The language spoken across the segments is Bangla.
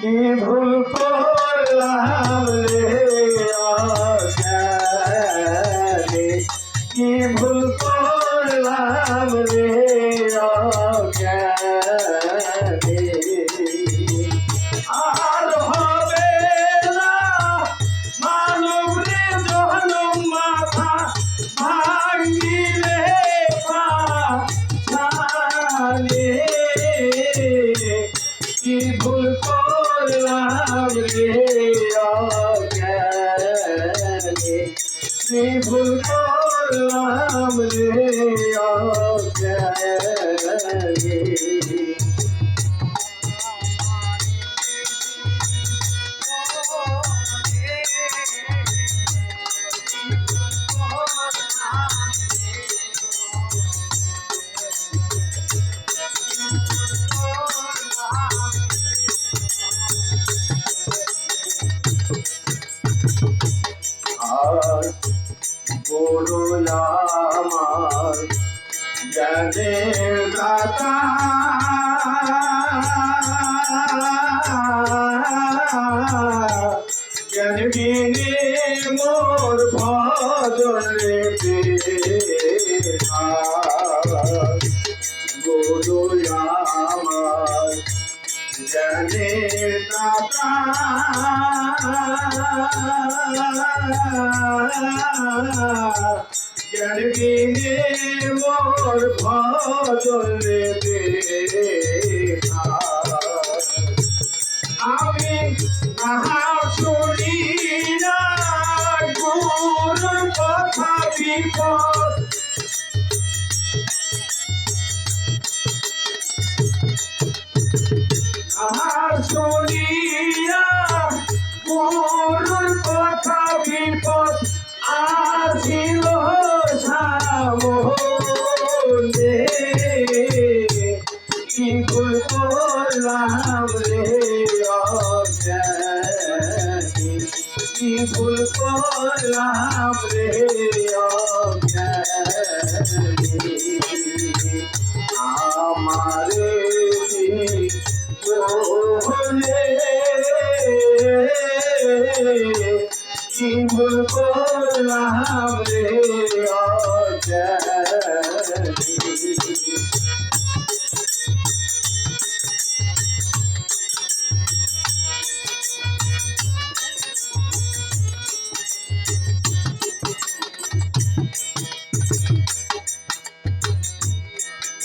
কি ভুল করলাম রে অজ্ঞানী। কি ভুল করলাম রে অজ্ঞানী। yeah. বড় আমার জ্ঞানের দাতা জ্ঞান বিনে মোর ভজনে আমি তাহা শুনি না গুরুর কথা বিপদ। কি ভুল করলাম রে আমারে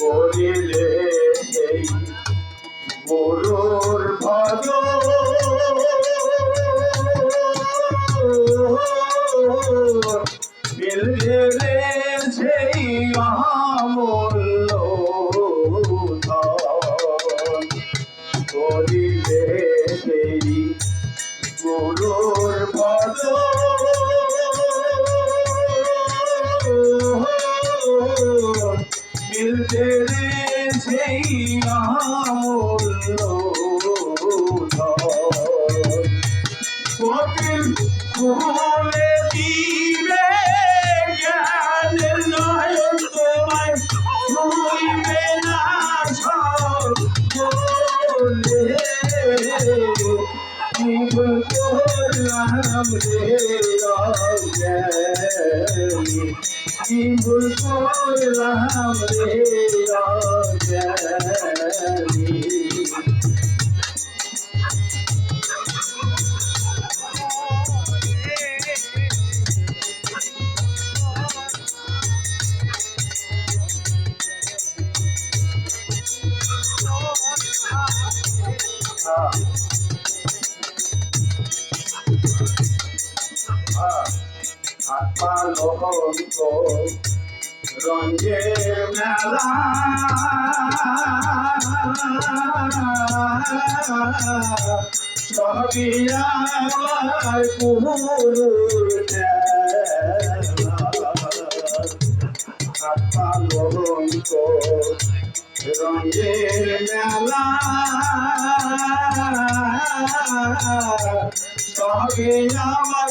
করিলে সেই গুরুর ভজ কপিল ফুলে দিবে জ্ঞানের নয়ন তোমায় শুইবে না করলাম রে ভুল করলাম রে রঙের মেলা সবই আমার কুহুর পালঙ্ক মেলা সবে আমার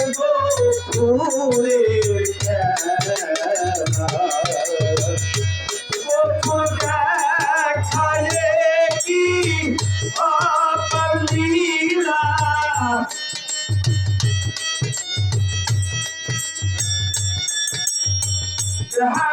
গোপুরের খেলা খায়ে কি অপলীলা খায়ে